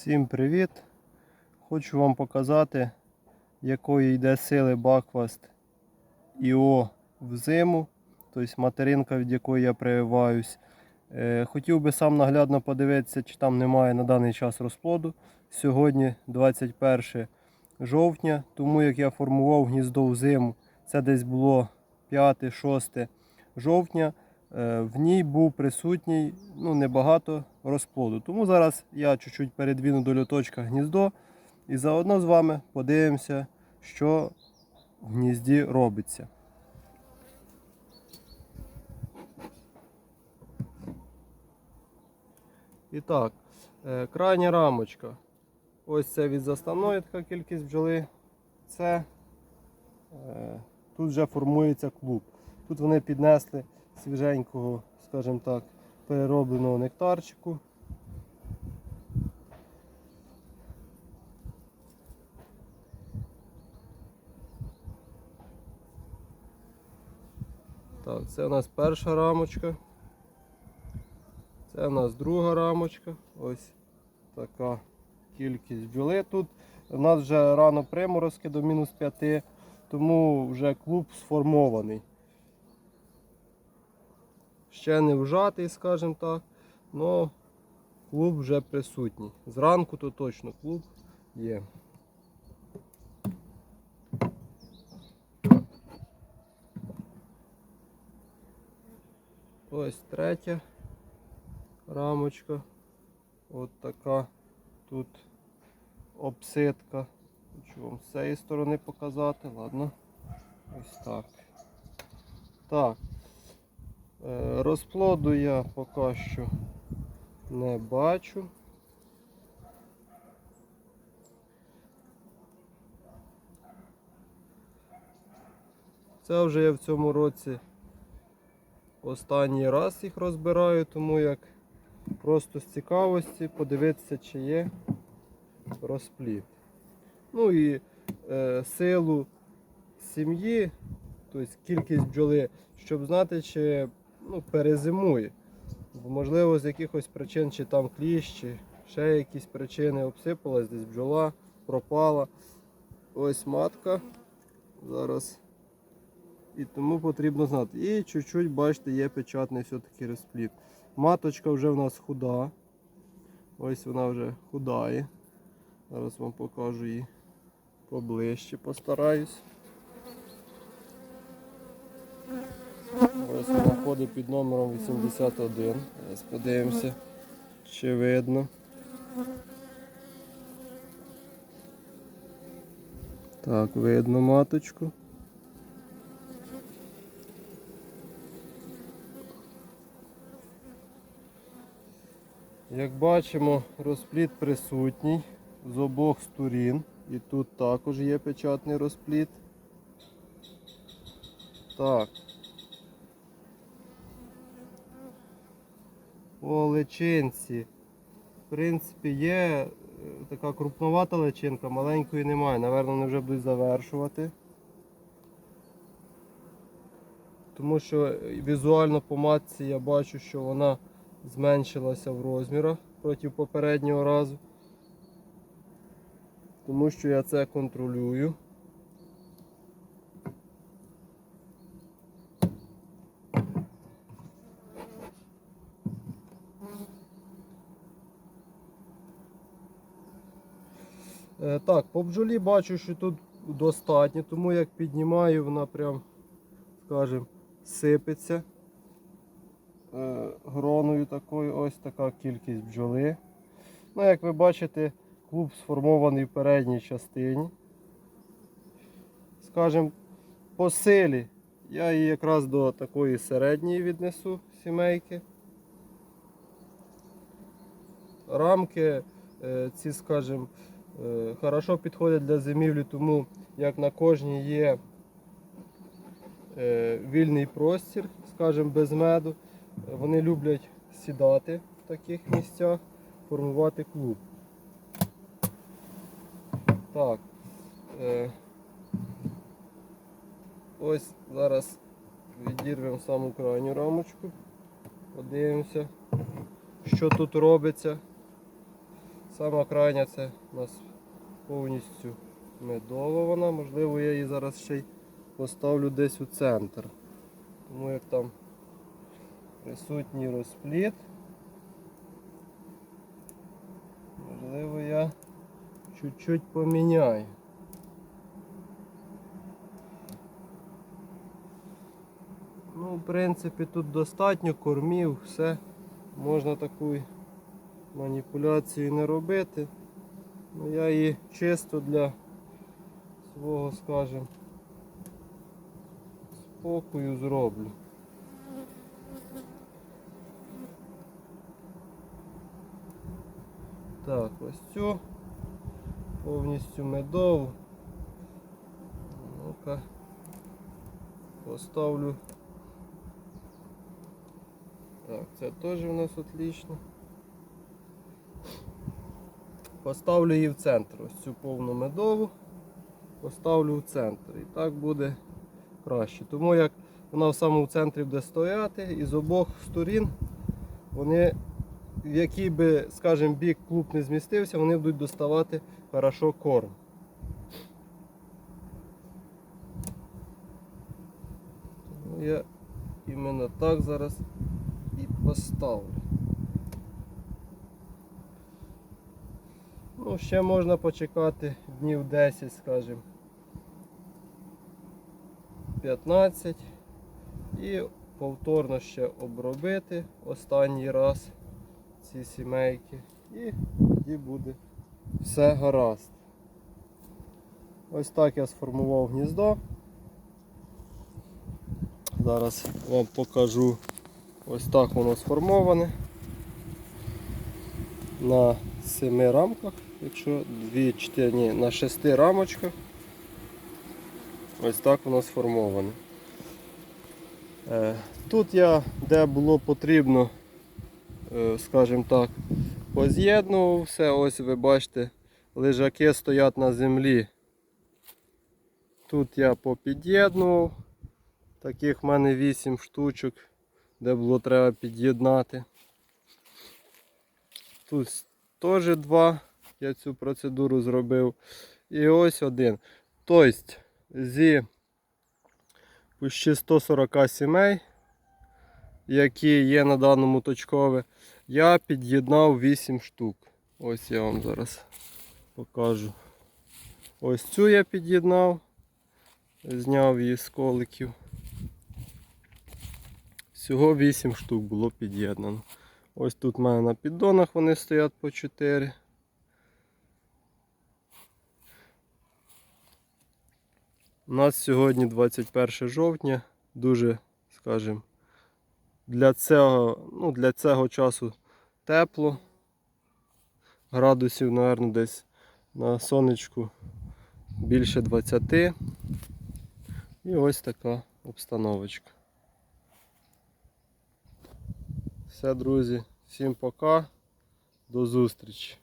Всім привіт! Хочу вам показати, якої йде сили Бакваст ІО в зиму, тобто материнка, від якої я прививаюсь. Е, Хотів би сам наглядно подивитися, чи там немає на даний час розплоду. Сьогодні 21 жовтня, тому як я формував гніздо в зиму, це десь було 5-6 жовтня. Е, В ній був присутній ну, небагато розплоду. Тому зараз я чуть-чуть передвіну до льоточка гніздо і заодно з вами подивимося, що в гнізді робиться. І так, е, крайня рамочка. Ось це від заставної така кількість бджоли. Це е, тут вже формується клуб. Тут вони піднесли свіженького, скажімо так, переробленого нектарчику. Так, це у нас перша рамочка. Це у нас друга рамочка. Ось така кількість бджоли. Тут у нас вже рано приморозки до мінус 5, тому вже клуб сформований. Ще не вжатий, скажімо так, але клуб вже присутній. Зранку то точно клуб є. Ось третя рамочка. От така тут обсидка. Хочу вам з цієї сторони показати. Ладно. Ось так. Так. Е, Розплоду я поки що не бачу. Це вже я в цьому році останній раз їх розбираю, тому як просто з цікавості подивитися, чи є розплід. Ну і е, силу сім'ї, тобто кількість бджоли, щоб знати, чи ну, перезимує. Бо, можливо, з якихось причин, чи там кліщ, чи ще якісь причини обсипалась, десь бджола пропала. Ось матка. Зараз. І тому потрібно знати. І чуть-чуть, бачите, є печатний все-таки розплід. Маточка вже в нас худа. Ось вона вже худає. Зараз вам покажу її поближче, постараюсь. Ось вона ходить під номером 81. Зараз подивимося, чи видно. Так, видно маточку. Як бачимо, розплід присутній з обох сторін. І тут також є печатний розплід. Так. Личинці. В принципі, є е, така крупновата личинка, маленької немає. Наверно, вони вже будуть завершувати. Тому що е, візуально по матці я бачу, що вона зменшилася в розмірах проти попереднього разу. Тому що я це контролюю. Так, по бджолі бачу, що тут достатньо, тому як піднімаю, вона прям, скажімо, сипеться е, гроною такою, ось така кількість бджоли. Ну, як ви бачите, клуб сформований в передній частині. Скажімо, по силі я її якраз до такої середньої віднесу сімейки. Рамки е, ці, скажімо, е, хорошо підходять для зимівлі, тому як на кожній є е, вільний простір, скажімо, без меду. Вони люблять сідати в таких місцях, формувати клуб. Так. Е, ось зараз відірвемо саму крайню рамочку. Подивимося, що тут робиться. Сама крайня це у нас повністю медова. Можливо, я її зараз ще й поставлю десь у центр. Тому як там присутній розпліт. Можливо, я чуть-чуть поміняю. Ну, в принципі, тут достатньо кормів, все. Можна таку маніпуляцію не робити. Ну, я її чисто для свого, скажімо, спокою зроблю. Так, ось цю повністю медову. Ну-ка, поставлю. Так, це теж у нас отлично. Поставлю її в центр. Ось цю повну медову поставлю в центр. І так буде краще. Тому як вона в самому центрі буде стояти і з обох сторін вони, в який би, скажімо, бік клуб не змістився, вони будуть доставати хорошо корм. Я іменно так зараз і поставлю. Ну, ще можна почекати днів 10, скажімо. 15 і повторно ще обробити останній раз ці сімейки. І тоді буде все гаразд. Ось так я сформував гніздо. Зараз вам покажу ось так воно сформоване. На 7 рамках, якщо 2, 4, ні, на 6 рамочках. Ось так воно сформоване. Е, Тут я, де було потрібно, е, скажімо так, поз'єднував все. Ось ви бачите, лежаки стоять на землі. Тут я попід'єднував. Таких в мене 8 штучок, де було треба під'єднати. Тут теж два. Я цю процедуру зробив. І ось один. Тобто зі почти 140 сімей, які є на даному точкові, я під'єднав 8 штук. Ось я вам зараз покажу. Ось цю я під'єднав, зняв її з коликів. Всього 8 штук було під'єднано. Ось тут в мене на піддонах вони стоять по 4. У нас сьогодні 21 жовтня, дуже, скажімо, для цього, ну, для цього часу тепло. Градусів, мабуть, десь на сонечку більше 20. І ось така обстановочка. Все, друзі, всім пока, до зустрічі.